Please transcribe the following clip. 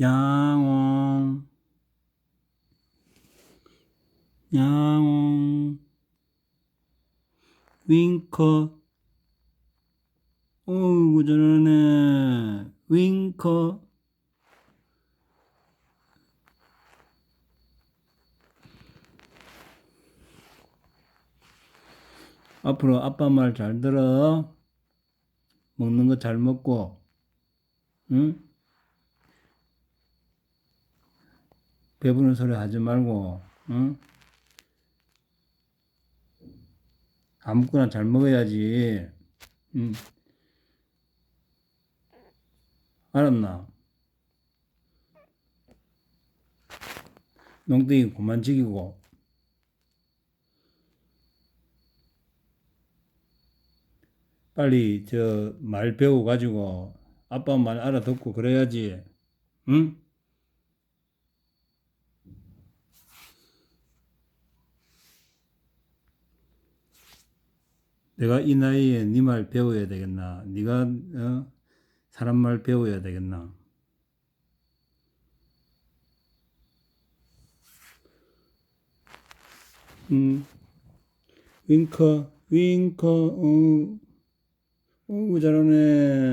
양옹 양옹 윙커. 어이구 잘하네. 윙커. 앞으로 아빠 말 잘 들어. 먹는 거 잘 먹고 응? 배부른 소리 하지 말고, 응? 아무거나 잘 먹어야지, 응? 알았나? 농땡이 그만 지기고, 빨리 저 말 배워가지고 아빠 말 알아듣고 그래야지, 응? 내가 이 나이에 네 말 배워야 되겠나? 네가 어? 사람 말 배워야 되겠나? 음, 윙커, 윙커, 어, 어, 잘하네.